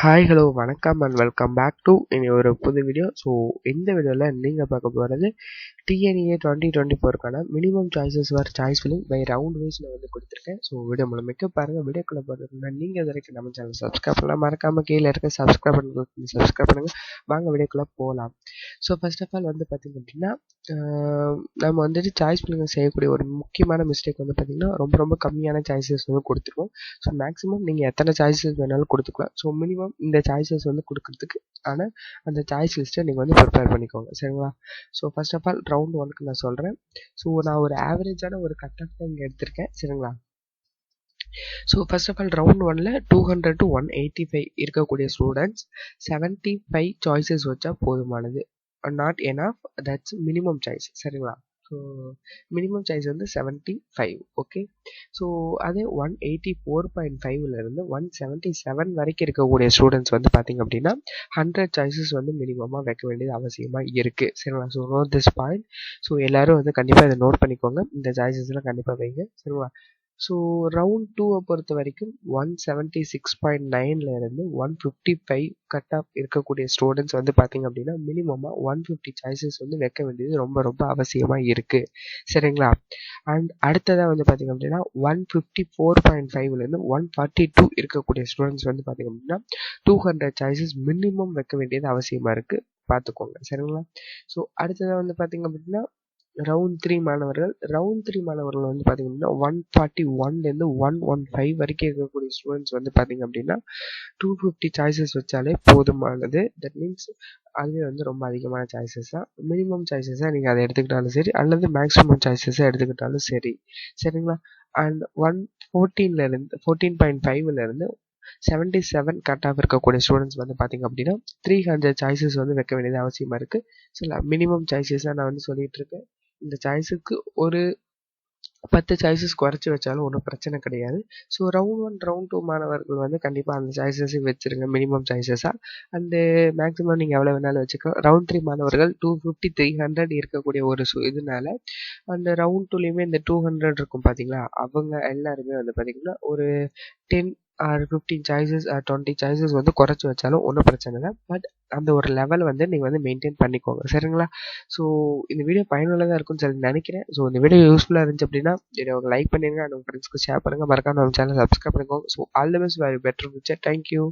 Hi hello வணக்கம் and welcome back to இனி ஒரு புது வீடியோ ஸோ இந்த வீடியோவில் நீங்கள் பார்க்க போகிறது டிஎன்ஏ டுவெண்ட்டி டுவெண்ட்டி ஃபோருக்கான மினிமம் சாய்ஸஸ் வேறு சாய்ஸ் ஃபிலிங் பை ரவுண்ட் வைஸில் வந்து கொடுத்துருக்கேன். ஸோ வீடியோ முழுமைக்கு பாருங்கள் வீடியோக்குள்ளே போகிறதுக்கு நீங்கள் வரைக்கும் நம்ம சேனல் சப்ஸ்கிரைப் பண்ணலாம் மறக்காமல் கீழே இருக்க சப்ஸ்கிரைப் பண்ணி சப்ஸ்கிரைப் பண்ணுங்கள் வாங்க வீடியோக்குள்ளே போகலாம் ஸோ ஃபர்ஸ்ட் ஆஃப் ஆல் வந்து பார்த்திங்க அப்படின்னா நம்ம வந்துட்டு சாய்ஸ் ஃபில்லிங் செய்யக்கூடிய ஒரு முக்கியமான மிஸ்டேக் வந்து பார்த்திங்கன்னா ரொம்ப ரொம்ப கம்மியான சாய்ஸஸ் வந்து கொடுத்துருவோம். ஸோ மேக்ஸிமம் நீங்கள் எத்தனை சாய்ஸஸ் வேணாலும் கொடுத்துக்கலாம். ஸோ மினிமம் இந்த சாய்ஸஸ் வந்து கொடுக்கறதுக்கு. ஆனால் அந்த சாய்ஸ் லிஸ்ட்டை நீங்கள் வந்து ப்ரிப்பேர் பண்ணிக்கோங்க. சரிங்களா? So first of all round ஒனுக்கு நான் சொல்கிறேன் ஸோ நான் ஒரு ஆவரேஜான ஒரு கட் ஆஃப் தான் இங்கே எடுத்திருக்கேன். சரிங்களா? So first of all round ஒனில் two hundred to one eighty five இருக்கக்கூடிய ஸ்டூடெண்ட்ஸ் செவன்ட்டி ஃபைவ் சாய்ஸஸ் வச்சா போதுமானது. Not enough that's minimum choice சரிங்களா? ஸோ மினிமம் சாய்ஸ் வந்து செவன்ட்டி ஃபைவ் ஓகே ஸோ அதே ஒன் எயிட்டி ஃபோர் பாயிண்ட் ஃபைவ்லேருந்து one seventy seven வரைக்கும் இருக்கக்கூடிய ஸ்டூடெண்ட்ஸ் வந்து பார்த்திங்க அப்படின்னா ஹண்ட்ரட் சாய்ஸஸ் வந்து மினிமமாக வைக்க வேண்டியது அவசியமாக இருக்குது சரிங்களா? So note this point so எல்லோரும் வந்து கண்டிப்பாக இதை நோட் பண்ணிக்கோங்க. இந்த சாய்ஸஸ்லாம் கண்டிப்பாக வைங்க. சரிங்களா? ஸோ ரவுண்ட் டூவை பொறுத்த வரைக்கும் ஒன் செவன்ட்டி சிக்ஸ் பாயிண்ட் நைனில் இருந்து one fifty five cut off இருக்கக்கூடிய ஸ்டூடெண்ட்ஸ் வந்து பார்த்திங்க அப்படின்னா மினிமமாக ஒன் ஃபிஃப்டி சாய்ஸஸ் வந்து வைக்க வேண்டியது ரொம்ப ரொம்ப அவசியமாக இருக்குது சரிங்களா? அண்ட் அடுத்ததாக வந்து பார்த்திங்க அப்படின்னா ஒன் ஃபிஃப்டி ஃபோர் பாயிண்ட் ஃபைவ்லேருந்து ஒன் ஃபார்ட்டி டூ இருக்கக்கூடிய ஸ்டூடெண்ட்ஸ் வந்து பார்த்திங்க அப்படின்னா டூ ஹண்ட்ரட் சாய்ஸஸ் மினிமம் வைக்க வேண்டியது அவசியமாக இருக்குது பார்த்துக்கோங்க சரிங்களா? ஸோ அடுத்ததாக வந்து பார்த்திங்க அப்படின்னா ரவுண்ட் த்ரீ மாணவர்கள் ரவுண்ட் த்ரீ மாணவர்கள் வந்து பார்த்திங்க அப்படின்னா ஒன் ஃபார்ட்டி ஒன்லேருந்து ஒன் ஒன் ஃபைவ் வரைக்கும் இருக்கக்கூடிய ஸ்டூடெண்ட்ஸ் வந்து பார்த்திங்க அப்படின்னா டூ ஃபிஃப்டி சாய்ஸஸ் வச்சாலே போதுமானது. தட் மீன்ஸ் அதுவே வந்து ரொம்ப அதிகமான சாய்ஸஸ் தான். மினிமம் சாய்ஸஸாக நீங்கள் அதை எடுத்துக்கிட்டாலும் சரி அல்லது மேக்ஸிமம் சாய்ஸஸாக எடுத்துக்கிட்டாலும் சரி. சரிங்களா? அண்ட் ஒன் ஃபோர்டீன்லேருந்து ஃபோர்டீன் பாயிண்ட் ஃபைவ்லேருந்து செவன்டி செவன் கட் ஆஃப் இருக்கக்கூடிய ஸ்டூடெண்ட்ஸ் வந்து பார்த்திங்க அப்படின்னா த்ரீ ஹண்ட்ரட் சாய்ஸஸ் வந்து வைக்க வேண்டியது அவசியமாக இருக்குது சில மினிமம் சாய்ஸஸாக நான் வந்து சொல்லிகிட்டு இருக்கேன். இந்த சாய்ஸுக்கு ஒரு பத்து சாய்ஸஸ் குறைச்சி வச்சாலும் ஒன்றும் பிரச்சனை கிடையாது. So round one round two மாணவர்கள் வந்து கண்டிப்பாக அந்த சாய்ஸஸையும் வச்சுருங்க. மினிமம் சாய்ஸஸாக அண்டு மேக்ஸிமம் நீங்கள் எவ்வளோ வேணாலும் வச்சுக்கலாம். ரவுண்ட் த்ரீ மாணவர்கள் டூ ஃபிஃப்டி த்ரீ ஹண்ட்ரட் இருக்கக்கூடிய ஒரு சு இதனால அந்த ரவுண்ட் டூலேயுமே இந்த டூ ஹண்ட்ரட் இருக்கும் பார்த்தீங்களா அவங்க எல்லாருமே வந்து பார்த்திங்கன்னா ஒரு ten or fifteen choices or twenty choices வந்து குறைச்சி வச்சாலும் ஒன்றும் பிரச்சனை இல்லை. பட் அந்த ஒரு லெவல் வந்து நீங்கள் வந்து மெயின்டைன் பண்ணிக்கோங்க. சரிங்களா? ஸோ இந்த வீடியோ பயனுள்ளதாக இருக்கும்னு சொல்லி நினைக்கிறேன். ஸோ இந்த வீடியோ யூஸ்ஃபுல்லாக இருந்துச்சு அப்படின்னா வீடியோ லைக் பண்ணிடுங்க அண்ட் உங்கள் ஃப்ரெண்ட்ஸ்க்கு ஷேர் பண்ணுங்கள் மறக்காம நம்ம சேனல் சப்ஸ்கிரைப் பண்ணிக்கோங்க. So all the best very better future thank you